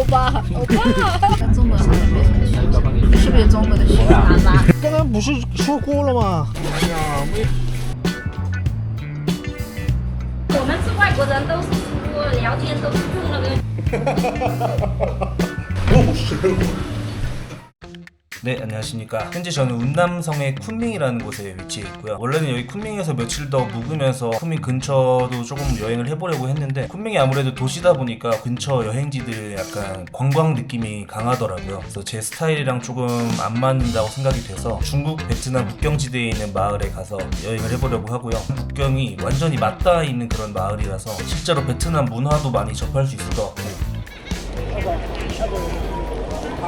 欧巴，欧巴，跟中国好像没什么区别，是不是中国的徐妈妈？刚刚不是说过了吗？哎呀我们是外国人，都是说聊天都是用那个。네 안녕하십니까. 현재 저는 운남성의 쿤밍이라는 곳에 위치해 있고요. 원래는 여기 쿤밍에서 며칠 더 묵으면서 쿤밍 근처도 조금 여행을 해보려고 했는데 쿤밍이 아무래도 도시다 보니까 근처 여행지들 약간 관광 느낌이 강하더라고요. 그래서 제 스타일이랑 조금 안 맞는다고 생각이 돼서 중국 베트남 국경지대에 있는 마을에 가서 여행을 해보려고 하고요. 국경이 완전히 맞닿아 있는 그런 마을이라서 실제로 베트남 문화도 많이 접할 수 있을 것 같고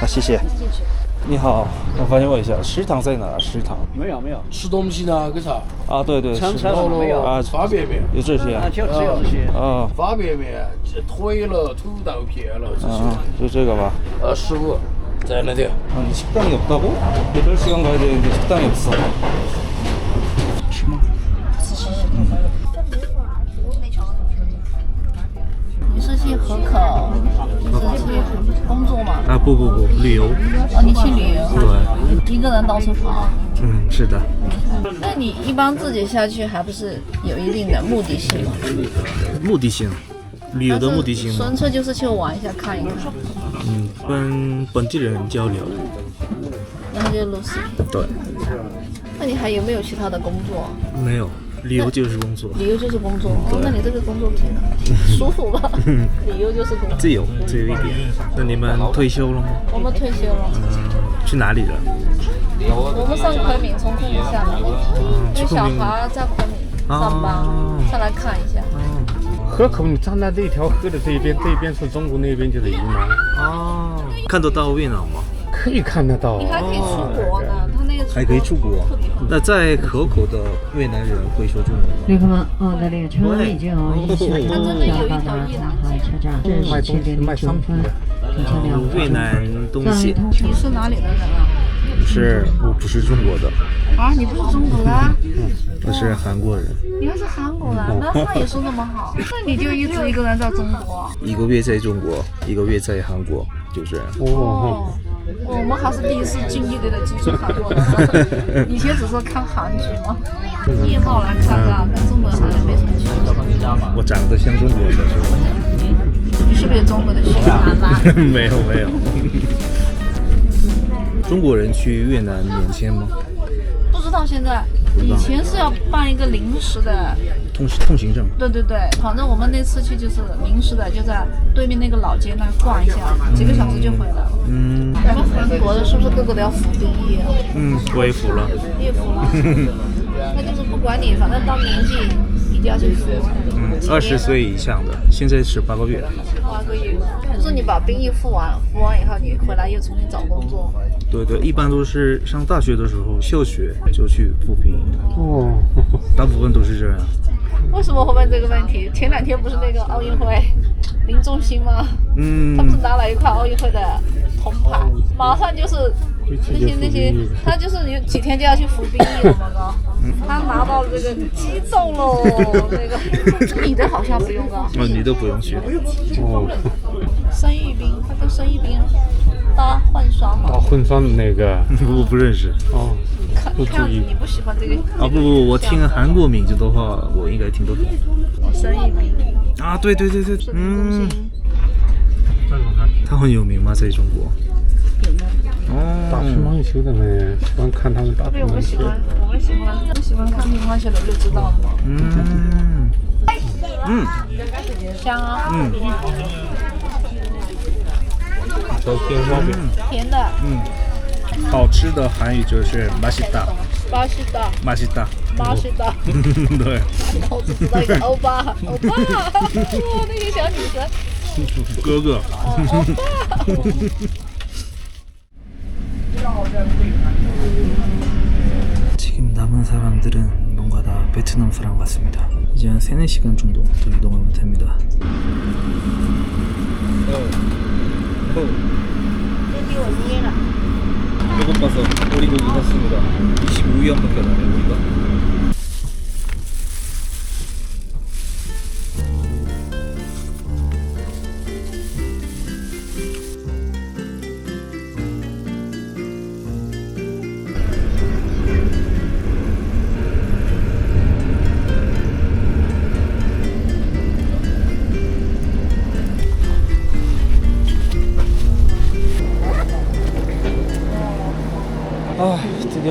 好，谢谢。你好，我发现问一下，食堂在哪？食堂没有没有，吃东西呢，干啥？啊，对对，餐食堂餐没有啊，发便面，有这些啊，就只有这些。啊发便面，腿了、土豆片了这些。啊，就这个吧。呃，十五，在那点。 아니 식당이 없다고? 8시간 가야 되는데 식당이 없어. 工作吗？ 아, 不不不，旅游。哦，你去旅游，对，一个人到处跑。嗯，是的。那你一般自己下去，还不是有一定的目的性吗？目的性，旅游的目的性吗？纯粹就是去玩一下，看一看，嗯，跟本地人交流。然后就录视频。对，那你还有没有其他的工作？没有，旅游就是工作，旅游就是工作，哦，那你这个工作挺舒服吧？旅游就是工作。自由，自由一点。那你们退休了吗？我们退休了，去哪里了？我们上昆明，从昆明下来，因为小孩在昆明上班，上来看一下。河口，你站在这条河的这一边，这一边是中国，那边就是云南，哦，看得到越南吗？可以看得到。你还可以出国呢，还可以出国。那在河口的越南人会说中文吗？旅客们，我的列车已经运行它真的有一条越南海车站，越南东西你是哪里的人啊？不是，我不是中国的，啊，你不是中国的啊？我是韩国人。你还是韩国人，那汉语说那么好，那你就一直一个人在中国。一个月在中国，一个月在韩国，就这样。哦，我们还是第一次进一队的基础韩国的，以前 只是看韩剧嘛。面貌来看啊，跟中国好像没什么区别。我长得像中国人是吧？你是不是中国的血南吧？没有没有。中国人去越南免签吗？不知道现在，以前是要办一个临时的，通通行证。对对对，反正我们那次去就是临时的，就在对面那个老街那逛一下，几个小时就回来了。嗯我们韩国的是不是个个都要服兵役啊？嗯，我也服了。也服了？那就是不管你，反正到年纪一定要去服。嗯，二十岁以上的，现在是八个月。八个月，就是你把兵役服完，服完以后你回来又重新找工作。对对，一般都是上大学的时候休学就去服兵役，哦，大部分都是这样。为什么会问这个问题？前两天不是那个奥运会林仲兴吗？嗯他不是拿了一块奥运会的铜牌，马上就是那些那些，他就是有几天就要去服兵役了嘛，哥。他拿到这个激动喽，那个女的好像不用啊，哦，你都不用去。哦，生育兵，他跟生育兵搭混双嘛。搭混双的那个，我不认识。哦，看不注意看你不喜欢这个啊不不，我听韩国名字的话，我应该听得懂。生育兵。啊，对对对对，嗯，他很有名吗？在中国？打乒哦，乓球的呢，喜欢看他们打乒对，我们乓球。喜欢，我们喜欢喜欢看乒乓球的就知道了嘛。嗯嗯香啊，嗯小鲜花饼，甜的，嗯，好吃的韩语就是맛있다， 巴西的， 맛있다。巴西的。对，我只知道一个欧巴，欧巴，哇，那些小女生 哥哥。 지금 사람 같습니다. 이제 한 3, 4시간 정도 더 이동하면 됩니다. 배고파서 오리고기 샀습니다. 25위안밖에 안 하네 우리가.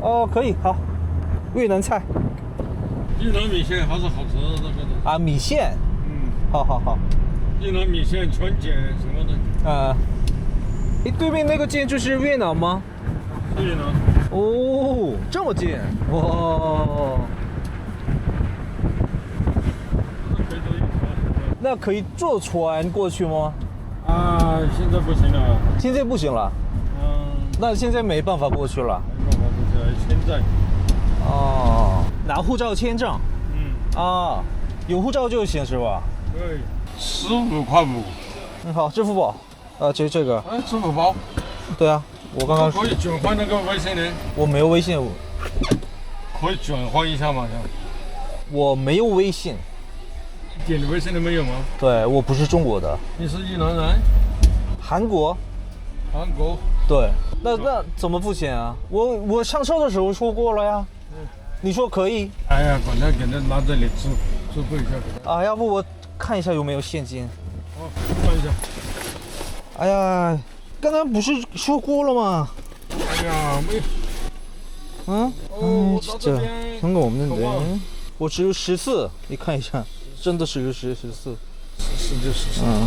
哦可以好。越南菜。越南米线还是好吃的，这个的。啊米线。嗯，好好好。越南米线全碱什么的，呃诶对面那个建筑是越南吗？越南。哦这么近。哇。那可以坐船过去吗？啊，现在不行了。现在不行了。嗯，那现在没办法过去了哦。拿护照签证。嗯，啊有护照就行是吧？对，十五块五。嗯好支付宝。啊这这个。哎，支付宝。对啊我刚刚可以转换那个微信的，我没有微信。可以转换一下吗？我没有微信。一点微信都没有吗？对我不是中国的。你是越南人？韩国。韩国？对，那那怎么付钱啊？我我上车的时候说过了呀，你说可以。哎呀，管他给他拿这里支支付一下。啊，要不我看一下有没有现金。哦，看一下。哎呀，刚刚不是说过了吗？哎呀，没。嗯，哦，这通过我们的人，我只有十四，你看一下，真的是有十十四，十四就十四，嗯，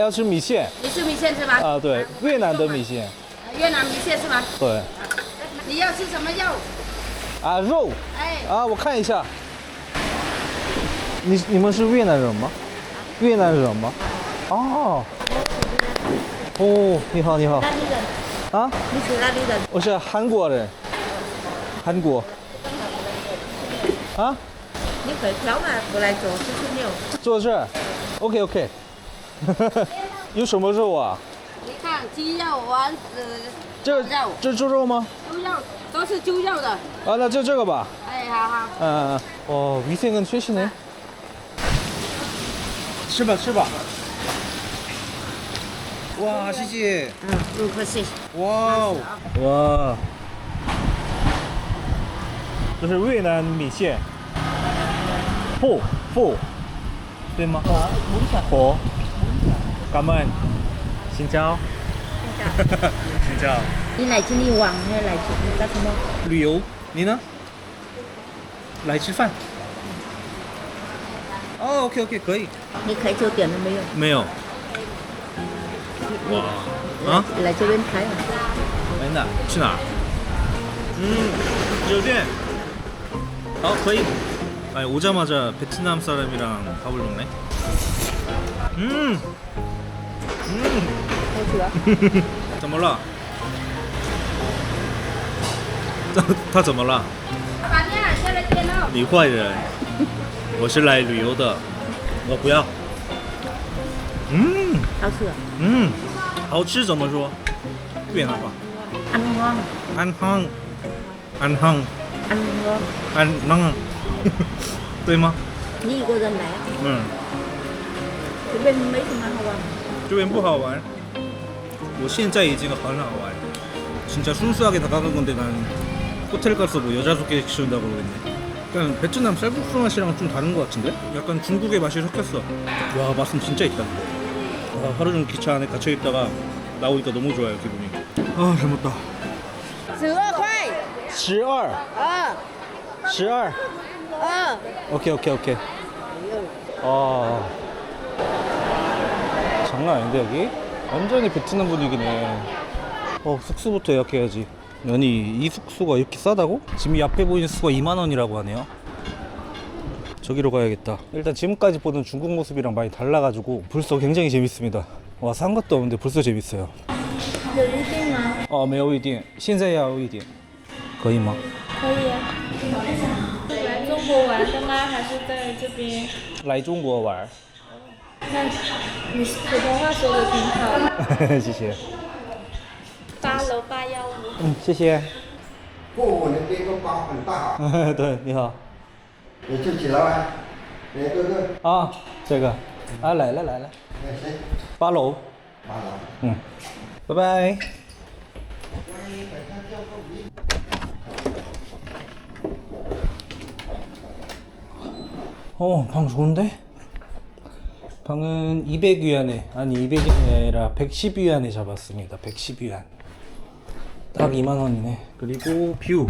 要吃米线你吃米线是吧？啊，对，越南的米线，越南米线是吧？对你要吃什么肉？啊，肉哎，啊，我看一下。你你们是越南人吗？越南人吗？哦，哦，你好，你好哪里人？啊。你是哪里人？我是韩国人，韩国。啊，你会挑吗？过来做吃吃牛。坐这儿，OK OK。有什么肉啊？你看鸡肉、丸子、这肉这猪肉吗？猪肉都是猪肉的。啊，那就这个吧。哎，好好。嗯嗯嗯。哦，위생은최신네。吃吧吃吧。哇，谢谢。嗯，不客气。哇哦，哇，这是越南米线，破破，对吗？火， 感恩，xin chào，xin chào，你来这里玩还是来这里干什么？旅游，你呢？来吃饭。哦，OK OK，可以。你开酒店了没有？没有。你啊？来这边开啊？哎，哪去哪儿？嗯，酒店. 어, 거의. 아니, 오자마자 베트남 사람이랑 밥을 먹네. 음. 음. 怎么了？他怎么了？把你坏人。我是来旅游的，我不要。嗯，好吃啊。嗯，好吃怎么说？越南话。ăn ngon Ăn hăng. Ăn hăng. ăn ngon Ăn ngon. 对吗？你一个人来啊？嗯，这边没什么。这边不好玩。我现在已经很好玩. 진짜 순수하게 다가간 건데 난 호텔 가서 뭐 여자 소개시킨다고 그러겠네. 약간 베트남 쌀국수 맛이랑 좀 다른 것 같은데? 약간 중국의 맛이 섞였어. 와 맛은 진짜 있다. 와, 하루 종일 기차 안에 갇혀 있다가 나오니까 너무 좋아요 기분이. 아 잘 먹다. 十二块。十二，啊十二。啊。 오케이 오케이 오케이. 아 장난 아닌데 여기? 완전히 베트남 분위기네. 어 숙소부터 예약해야지. 아니 이 숙소가 이렇게 싸다고? 지금 이 앞에 보이는 숙소가 2만 원이라고 하네요. 저기로 가야겠다. 일단 지금까지 보던 중국 모습이랑 많이 달라가지고 벌써 굉장히 재밌습니다. 와 산 것도 없는데 벌써 재밌어요. 有一定吗？哦，没有一点，现在要有一点，可以吗？可以啊。来中国玩的吗？还是在这边？来中国玩。 那你普通话说的挺好。谢谢。八楼八幺五。嗯，谢谢。不，我的这个包很大，对，你好。你就几楼啊？哪个个？啊，这个。啊，来了来了，哎谁？八楼。八楼。嗯，拜拜。 어, 방 좋은데? 방은 200위안에, 아니 200이 아니라 110위안에 잡았습니다. 110위안. 딱 2만원이네. 그리고 뷰.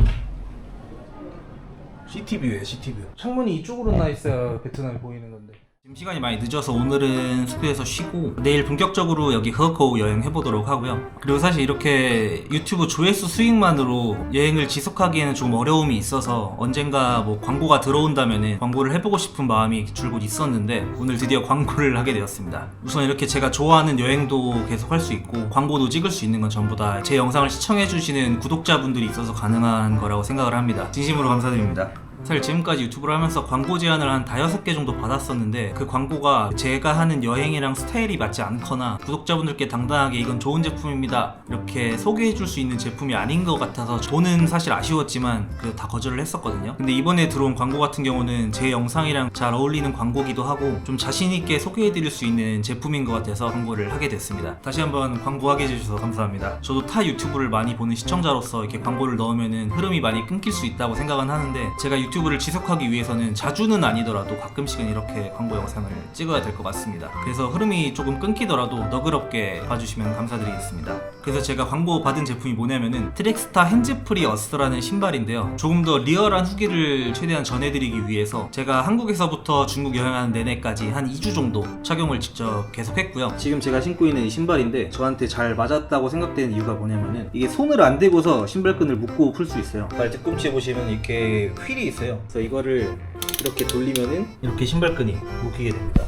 시티뷰에 시티뷰. 창문이 이쪽으로 나 있어야 베트남이 보이는 건데. 지금 시간이 많이 늦어서 오늘은 숙소에서 쉬고 내일 본격적으로 여기 허커우 여행 해보도록 하고요. 그리고 사실 이렇게 유튜브 조회수 수익만으로 여행을 지속하기에는 좀 어려움이 있어서 언젠가 뭐 광고가 들어온다면은 광고를 해보고 싶은 마음이 줄곧 있었는데 오늘 드디어 광고를 하게 되었습니다. 우선 이렇게 제가 좋아하는 여행도 계속 할 수 있고 광고도 찍을 수 있는 건 전부 다 제 영상을 시청해주시는 구독자분들이 있어서 가능한 거라고 생각을 합니다. 진심으로 감사드립니다. 사실 지금까지 유튜브를 하면서 광고 제안을 한 다여섯 개 정도 받았었는데 그 광고가 제가 하는 여행이랑 스타일이 맞지 않거나 구독자분들께 당당하게 이건 좋은 제품입니다. 이렇게 소개해 줄 수 있는 제품이 아닌 것 같아서 돈은 사실 아쉬웠지만 그래도 다 거절을 했었거든요. 근데 이번에 들어온 광고 같은 경우는 제 영상이랑 잘 어울리는 광고기도 하고 좀 자신 있게 소개해 드릴 수 있는 제품인 것 같아서 광고를 하게 됐습니다. 다시 한번 광고하게 해주셔서 감사합니다. 저도 타 유튜브를 많이 보는 시청자로서 이렇게 광고를 넣으면은 흐름이 많이 끊길 수 있다고 생각은 하는데 제가 유튜브를 지속하기 위해서는 자주는 아니더라도 가끔씩은 이렇게 광고 영상을 찍어야 될 것 같습니다. 그래서 흐름이 조금 끊기더라도 너그럽게 봐주시면 감사드리겠습니다. 그래서 제가 광고 받은 제품이 뭐냐면은 트랙스타 핸즈프리 어스라는 신발인데요. 조금 더 리얼한 후기를 최대한 전해드리기 위해서 제가 한국에서부터 중국 여행하는 내내까지 한 2주 정도 착용을 직접 계속했고요. 지금 제가 신고 있는 이 신발인데 저한테 잘 맞았다고 생각되는 이유가 뭐냐면은 이게 손을 안 대고서 신발끈을 묶고 풀 수 있어요. 발 뒤꿈치에 보시면 이렇게 휠이 있어요. 그래서 이거를 이렇게 돌리면은 이렇게 신발끈이 묶이게 됩니다.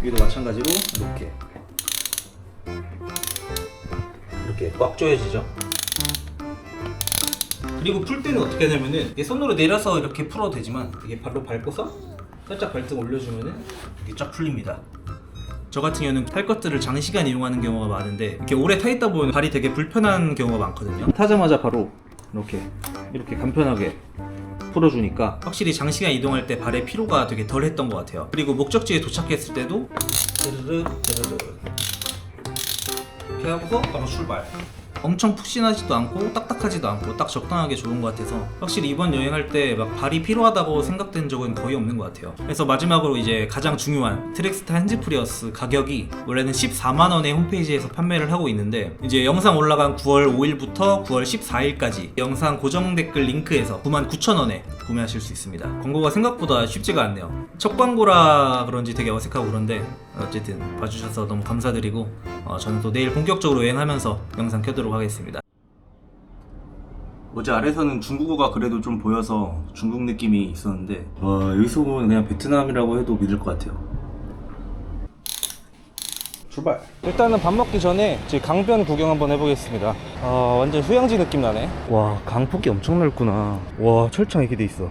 여기도 마찬가지로 이렇게 이렇게 꽉 조여지죠. 그리고 풀 때는 어떻게 하냐면은 이게 손으로 내려서 이렇게 풀어도 되지만 이게 발로 밟고서 살짝 발등 올려주면은 이게 쫙 풀립니다. 저 같은 경우는 탈 것들을 장시간 이용하는 경우가 많은데 이렇게 오래 타 있다 보면 발이 되게 불편한 경우가 많거든요. 타자마자 바로 이렇게 이렇게 간편하게 풀어주니까 확실히 장시간 이동할 때 발의 피로가 되게 덜했던 것 같아요. 그리고 목적지에 도착했을 때도 르르르 르르르 이렇게 하고서 바로 출발. 엄청 푹신하지도 않고 딱딱하지도 않고 딱 적당하게 좋은 것 같아서 확실히 이번 여행할 때 막 발이 피로하다고 생각된 적은 거의 없는 것 같아요. 그래서 마지막으로 이제 가장 중요한 트랙스타 핸즈프리어스 가격이 원래는 14만 원에 홈페이지에서 판매를 하고 있는데 이제 영상 올라간 9월 5일부터 9월 14일까지 영상 고정 댓글 링크에서 9만 9천 원에 구매하실 수 있습니다. 광고가 생각보다 쉽지가 않네요. 첫 광고라 그런지 되게 어색하고 그런데 어쨌든 봐주셔서 너무 감사드리고 어, 저는 또 내일 본격적으로 여행하면서 영상 켜도록 하겠습니다. 어제 아래서는 중국어가 그래도 좀 보여서 중국 느낌이 있었는데 와 여기서 보면 그냥 베트남이라고 해도 믿을 것 같아요. 출발. 일단은 밥 먹기 전에 이제 강변 구경 한번 해보겠습니다. 아 완전 휴양지 느낌 나네. 와 강폭이 엄청 넓구나. 와 철창 이렇게 돼 있어.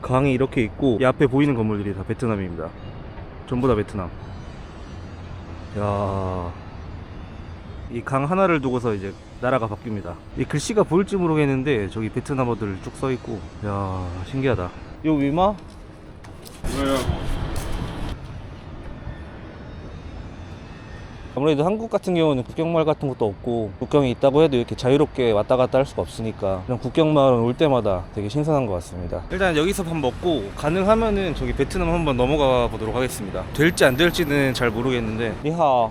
강이 이렇게 있고 이 앞에 보이는 건물들이 다 베트남입니다. 전부 다 베트남. 야. 이 강 하나를 두고서 이제 나라가 바뀝니다. 이 글씨가 보일지 모르겠는데 저기 베트남어들 쭉 써 있고 야 신기하다. 요 위마? 아무래도 한국 같은 경우는 국경마을 같은 것도 없고 국경이 있다고 해도 이렇게 자유롭게 왔다 갔다 할 수가 없으니까 그냥 국경마을은 올 때마다 되게 신선한 것 같습니다. 일단 여기서 밥 먹고 가능하면은 저기 베트남 한번 넘어가 보도록 하겠습니다. 될지 안 될지는 잘 모르겠는데. 你好,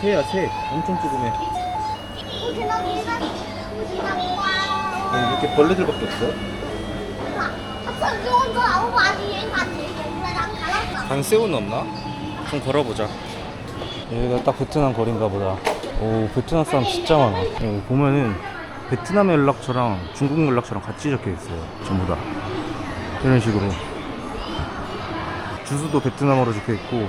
새야 새. 엄청 조그매. 어, 이렇게 벌레들밖에 없어? 강새우는 없나? 좀 걸어보자. 여기가 딱 베트남 거리인가 보다. 오, 베트남 사람 진짜 많아. 여기 보면은 베트남 연락처랑 중국 연락처랑 같이 적혀 있어요. 전부 다. 이런 식으로. 주소도 베트남어로 적혀 있고.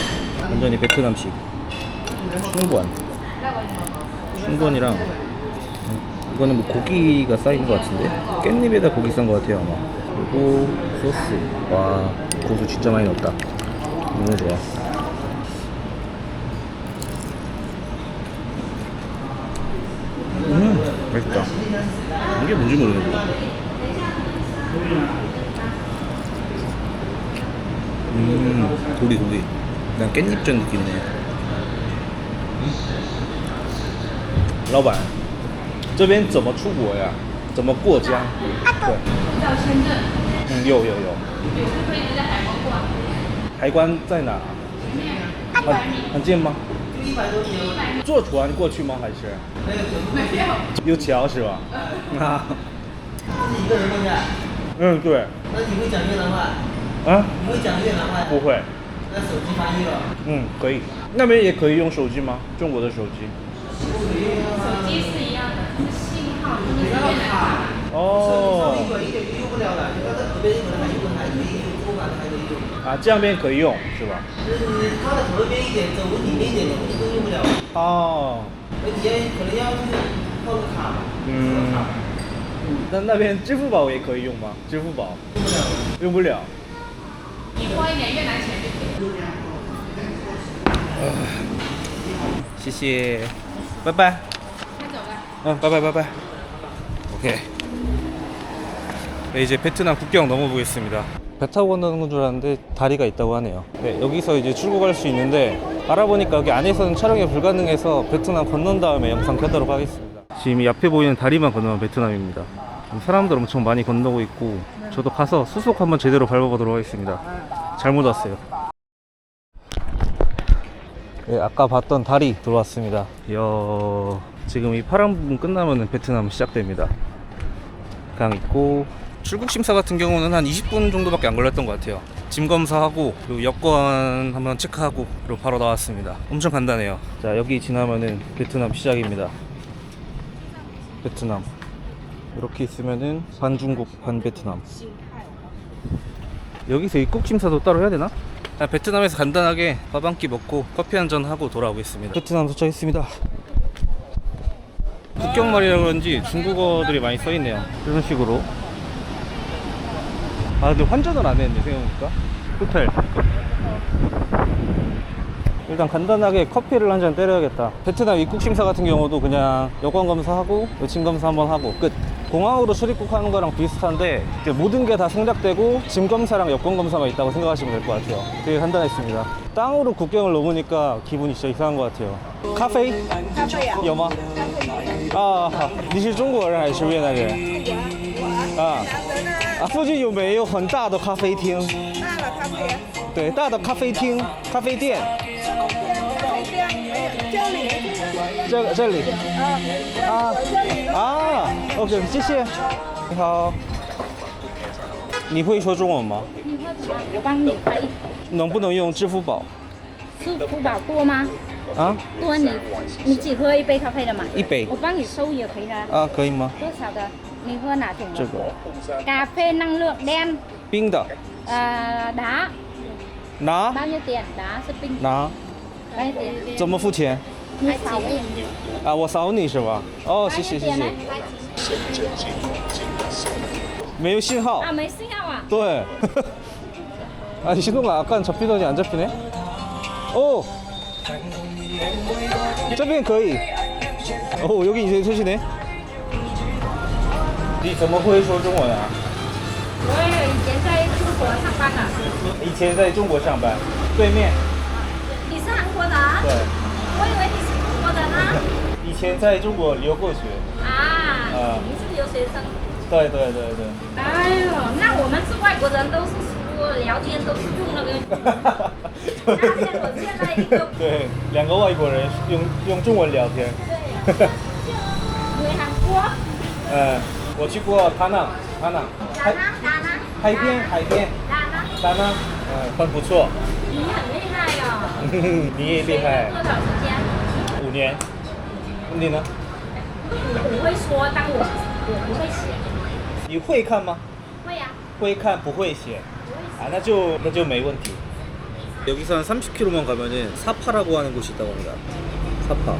완전히 베트남식. 춘권. 춘권이랑 음, 이거는 뭐 고기가 쌓인 것 같은데 깻잎에다 고기 싼 것 같아요 아마. 그리고 소스. 와 고수 진짜 많이 넣었다. 너무 좋아. 음, 맛있다. 이게 뭔지 모르겠네. 음, 고기, 고기. 给你整丢嘞！老板，这边怎么出国呀？怎么过江？对，护照签证。嗯，有有有。有就可以在海关过。海关在哪？很很近吗？就一百多米。坐船过去吗？还是？没有，有。桥是吧？啊。是一个人过去。嗯，对。那你会讲越南话？啊？你会讲越南话呀？不会。那手机翻译了。嗯，可以。那边也可以用手机吗？中国的手机？手机是一样的，信号用的是越南话。哦。一点一点就用不了了，你刚才河边一会儿还用还可以用，托管还可以用。啊，这样边可以用是吧？就是你靠在河边一点，走里面一点的，你都用不了。哦。那你要可能要去靠个卡吧。嗯。那那边支付宝也可以用吗？支付宝用不了。用不了。 谢谢，拜拜。先走吧。응, 빠이빠이빠이. 오케이. 네, 이제 베트남 국경 넘어보겠습니다. 배 타고 건너는 건 줄 알았는데 다리가 있다고 하네요. 네, 여기서 이제 출국할 수 있는데 알아보니까 여기 안에서는 촬영이 불가능해서 베트남 건넌 다음에 영상 켜도록 하겠습니다. 지금 이 앞에 보이는 다리만 건너면 베트남입니다. 사람들 엄청 많이 건너고 있고 저도 가서 수속 한번 제대로 밟아보도록 하겠습니다. 잘못 왔어요. 네, 아까 봤던 다리 들어왔습니다. 이야, 지금 이 파란 부분 끝나면 베트남 시작됩니다. 강 있고 출국 심사 같은 경우는 한 20분 정도밖에 안 걸렸던 것 같아요. 짐 검사하고 그리고 여권 한번 체크하고 그리고 바로 나왔습니다. 엄청 간단해요. 자 여기 지나면은 베트남 시작입니다. 베트남 이렇게 있으면은 반 중국 반 베트남. 여기서 입국 심사도 따로 해야 되나? 아, 베트남에서 간단하게 밥 한 끼 먹고 커피 한 잔 하고 돌아오겠습니다. 베트남 도착했습니다. 국경말이라 그런지 중국어들이 많이 써 있네요. 이런 식으로. 아 근데 환전을 안 했네 생각해보니까. 호텔. 일단 간단하게 커피를 한 잔 때려야겠다. 베트남 입국 심사 같은 경우도 그냥 여권 검사하고 여친 검사 한번 하고 끝. 공항으로 출입국하는 거랑 비슷한데 이제 모든 게 다 생략되고 짐 검사랑 여권 검사만 있다고 생각하시면 될 것 같아요. 되게 간단했습니다. 땅으로 국경을 넘으니까 기분이 진짜 이상한 것 같아요. 카페? 咖啡啊，有吗？啊，好，你是中国人还是越南人？啊啊，附近有没有很大的咖啡厅？大了咖啡，对，大的咖啡厅、咖啡店，咖啡店没有，这里 这个这里啊，啊啊，OK，谢谢。你好，你会说中文吗？我帮你。能不能用支付宝？支付宝多吗？啊，多你你只喝一杯咖啡的嘛？一杯我帮你收也可以的。啊，可以吗？多少的？你喝哪种的？这个咖啡 năng lượng đen，冰的，呃拿。拿拿 bao nhiêu tiền？đá 是冰，拿，bao nhiêu tiền？怎么付钱？你扫一啊，我扫你是吧？哦，谢谢谢谢。没有信号。 아, mấy sinh à? 네. 아, 신호가 아까는 잡히더니 안 잡히네. 오. 这边可以. 오, 여기 이제 셋이네. 你怎么会说中文啊？我以前在中国上班的。以前在中国上班，对面。你是韩国的啊？对。 前在中国留过学。啊，啊你是留学生。对对对对。哎呦，那我们是外国人，都是说聊天都是用那个。那像我现在一个对，两个外国人用用中文聊天。回韩国，嗯，我去过塔南，塔南，打呢打呢海边，海边，打呢，塔南，嗯，很不错。你很厉害哦。你也厉害学了多少时间？五年。 你呢？我会说，但我我不会写。你会看吗？会呀、会看不会写아, 那就那就没问题. 여기서 한 30km만 가면은 사파라고 하는 곳이 있다고 합니다. 사파.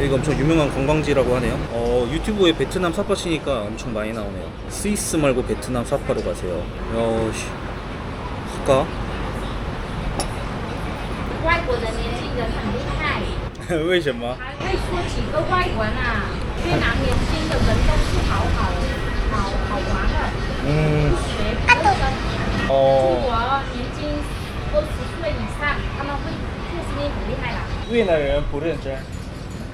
여기가 엄청 유명한 관광지라고 하네요. 어, 유튜브에 베트남 사파 치니까 엄청 많이 나오네요. 스위스 말고 베트남 사파로 가세요. 어, 씨. 갈까? 外国的年轻人很厉害， 为什么?还会说几个外文啊。越南年轻的人都是好好好好玩的， 음, 学中文。中 어, 国年轻二十岁以上，他们会做生意很厉害的。越南人不认真，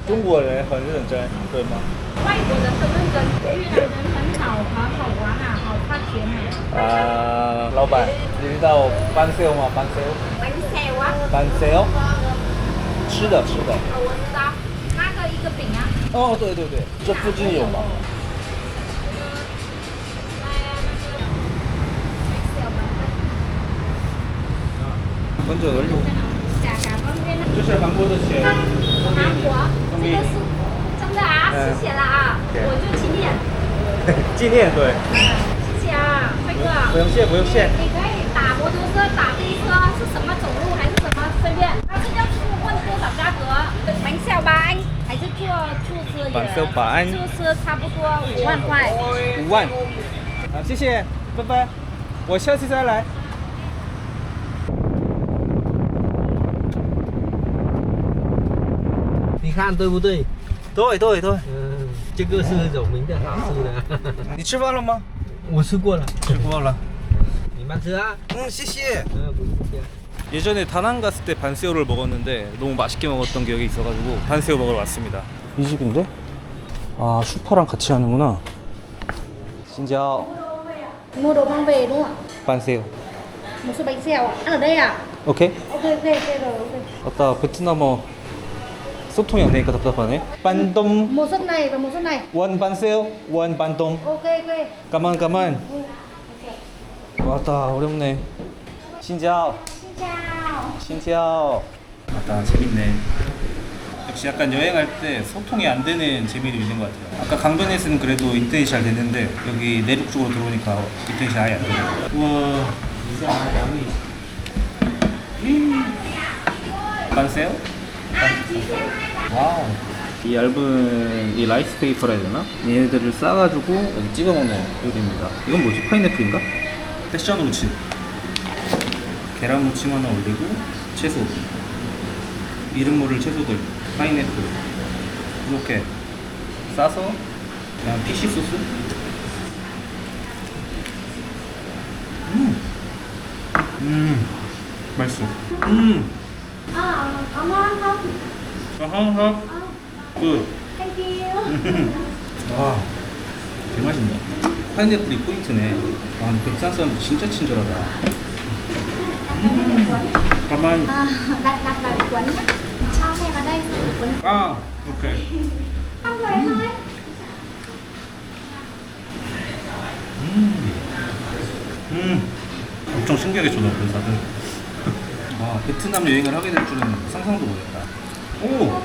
中国人很认真，对吗？外国人都认真，越南人很好，好好玩啊，好花钱啊。啊，老板，你知道班 sale 吗？班 sale，很小啊，班 sale， 吃的吃的。哦我知道，那个一个饼啊，哦，对对对，这附近有吗？这是韩国的钱，韩国，这个是真的啊，嗯谢谢了啊，我就纪念，纪念对。谢谢啊，辉哥。不用谢，不用谢。你可以打摩托车、打飞车，是什么走路还是什么随便？他是要去问多少价格，门下吧，还是做出资？出车差不多五万块。五万，好，谢谢，拜拜，我下次再来。你看对不对？对对对。嗯，这个是有名的好吃的。你吃饭了吗？我吃过了，吃过了。你慢吃啊。嗯，谢谢。 예전에 다낭 갔을 때 반새우를 먹었는데 너무 맛있게 먹었던 기억이 있어가지고 반새우 먹으러 왔습니다. 이 집인데? 아 슈퍼랑 같이 하는구나. 진짜 Mua đồ mang về đúng không 반새우. ạ? Một số bánh xèo ạ. Ăn ở đây à? 오케이. Ok ok ok rồi ok. 아까 베트남어 소통이 안 되니까 답답하네. 반동 Một suất này và một suất này. 원 반새우 원 반동. Ok ok. 가만 가만. 왔다 어렵네. 신자오. 신자오. 맞다 재밌네. 역시 약간 여행할 때 소통이 안 되는 재미도 있는 것 같아요. 아까 강변에서는 그래도 인터넷이 잘 됐는데 여기 내륙 쪽으로 들어오니까 인터넷이 아예 안 돼요. 우와. 반세요? 와우. 이 얇은 이 라이스 페이퍼라 해야 되나? 얘네들을 싸가지고 여기 찍어 먹는 요리입니다. 이건 뭐지? 파인애플인가? 패션 무침. 계란 무침 하나 올리고 채소 이름 모를 채소들 파인애플 이렇게 싸서 그냥 피쉬 소스. 음, 음 맛있어. 음. 아, 아마한밥 아마한밥 굿 땡큐 와 개맛있네. 파인애플이 포인트네. 와 백산 사람 진짜 친절하다. 음, 가만. À, đặt đặt vào để quấn nhé. Cho xe vào đây rồi quấn. 아, 오케이. Không rồi thôi. 음, 엄청 신기하게 쳐다보는 다들. 아, 베트남 여행을 하게 될 줄은 상상도 못했다. 오,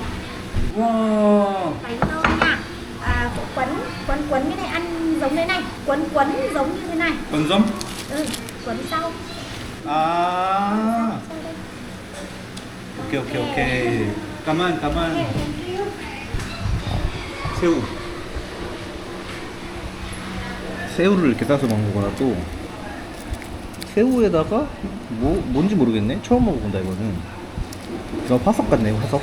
와, Bánh tôm nha. À, quấn quấn quấn cái này ăn giống thế này. Quấn quấn giống như thế này. 건점? Ừ, quấn sau. 아. 오케이, 오케이, 오케이. 가만, 가만. 새우. 새우를 이렇게 싸서 먹는 거라 또 새우에다가 뭐 뭔지 모르겠네. 처음 먹어본다 이거는. 너 화석 같네, 화석.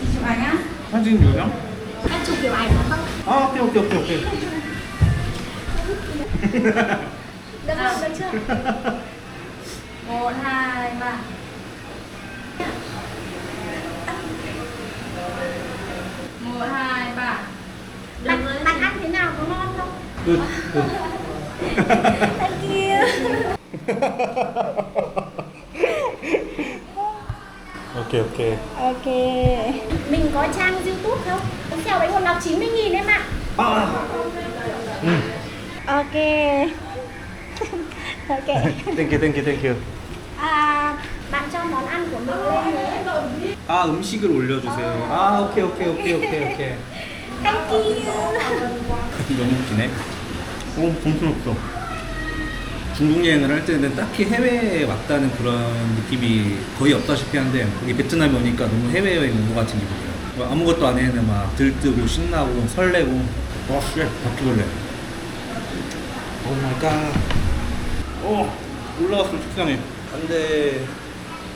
Chị chụp ảnh á? 사진 요령? Em chụp kiểu ảnh được không? 아, 오케이, 오케이, 오케이, 오케이. Được không? Được chưa? Một, hai, ba. một hai ba Bạn, bạn ăn thế nào có ngon không? 끝, 끝. Thank you. 오케이, 오케이. Ok. Mình có trang YouTube không? Xèo đấy một lọc 90 nghìn em ạ. 아, Ok. ok. 땡큐, 땡큐, 땡큐. À, bạn cho món ăn của mình lên nhé. 아, 음식을 올려주세요. 아, 오케이, 오케이, 오케이, 오케이, 오케이. Thank you. 너무 웃기네. 어, 정신없어. 중국 여행을 할 때는 딱히 해외에 왔다는 그런 느낌이 거의 없다시피 한데 여기 베트남에 오니까 너무 해외여행 온 것 같은 기분이에요. 뭐 아무것도 안 했는데 막 들뜨고 신나고 설레고 와, 씨, 바퀴벌레. 오 마이 갓. 오, 올라왔으면 속상해. 안 돼.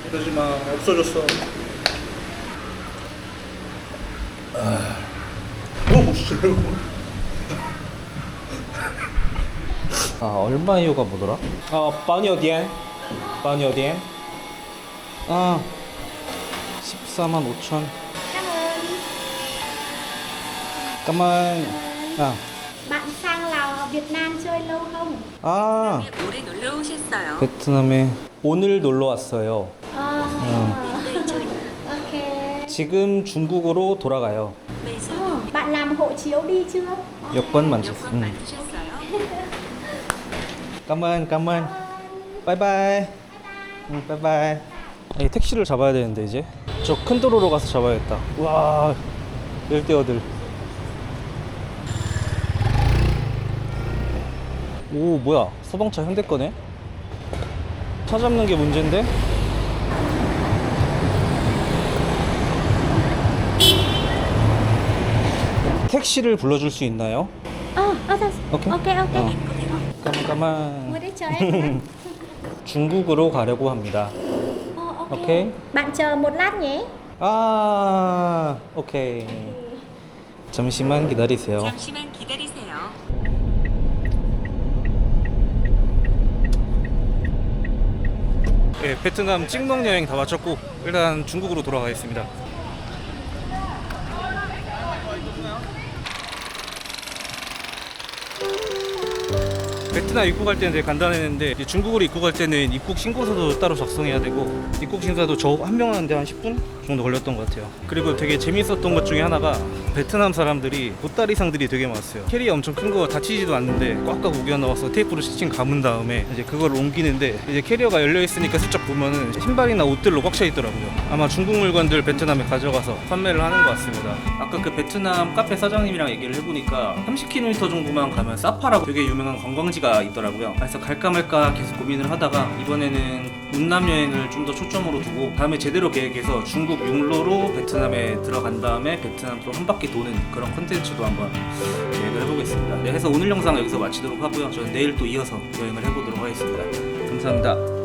이러지 마. 없어졌어. 아. 오, 씨. 아 얼마요가 뭐더라? 아 빠니어디엔 빠니어디엔 아 14만 5천 Cảm ơn. 까만 아, Bạn sang Lào, Việt Nam chơi lâu không? 아 올해 놀러 오셨어요? 베트남에 오늘 놀러 왔어요. Ờ. Ok. 지금 중국으로 돌아가요. Ờ, Bạn làm hộ chiếu đi chưa? 여권 만졌어 응. 까만 까만 바이바이 응 바이바이 아니, 택시를 잡아야 되는데 이제? 저 큰 도로로 가서 잡아야겠다. 와 열대어들 오 뭐야 소방차 현대 거네 차 잡는 게 문제인데 택시를 불러줄 수 있나요? Ờ, thôi. 오케이 Ok, ok. 어. chờ em. 중국으로 가려고 합니다. Ờ, ok. 오케이. Bạn chờ một lát nhé. 아, 오케이. 잠시만 기다리세요. 잠시만 기다리세요 네, 베트남 찍먹 여행 다 마쳤고 일단 중국으로 돌아가겠습니다. 베트남 입국할 때는 되게 간단했는데 이제 중국으로 입국할 때는 입국 신고서도 따로 작성해야 되고 입국 심사도 저 한 명 하는데 한 10분 정도 걸렸던 것 같아요. 그리고 되게 재밌었던 것 중에 하나가 베트남 사람들이 보따리상들이 되게 많았어요. 캐리어 엄청 큰 거 다치지도 않는데 꽉꽉 우겨 넣어서 테이프로 스친 감은 다음에 이제 그걸 옮기는데 이제 캐리어가 열려 있으니까 슬쩍 보면은 신발이나 옷들로 꽉 차 있더라고요. 아마 중국 물건들 베트남에 가져가서 판매를 하는 것 같습니다. 아까 그 베트남 카페 사장님이랑 얘기를 해보니까 30km 정도만 가면 사파라고 되게 유명한 관광지가 있더라고요. 그래서 갈까 말까 계속 고민을 하다가 이번에는 운남 여행을 좀 더 초점으로 두고 다음에 제대로 계획해서 중국 육로로 베트남에 들어간 다음에 베트남으로 한 바퀴 도는 그런 컨텐츠도 한번 계획을 해보겠습니다. 네, 해서 오늘 영상 여기서 마치도록 하고요. 저는 내일 또 이어서 여행을 해보도록 하겠습니다. 감사합니다.